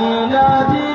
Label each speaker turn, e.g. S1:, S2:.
S1: মিলাদী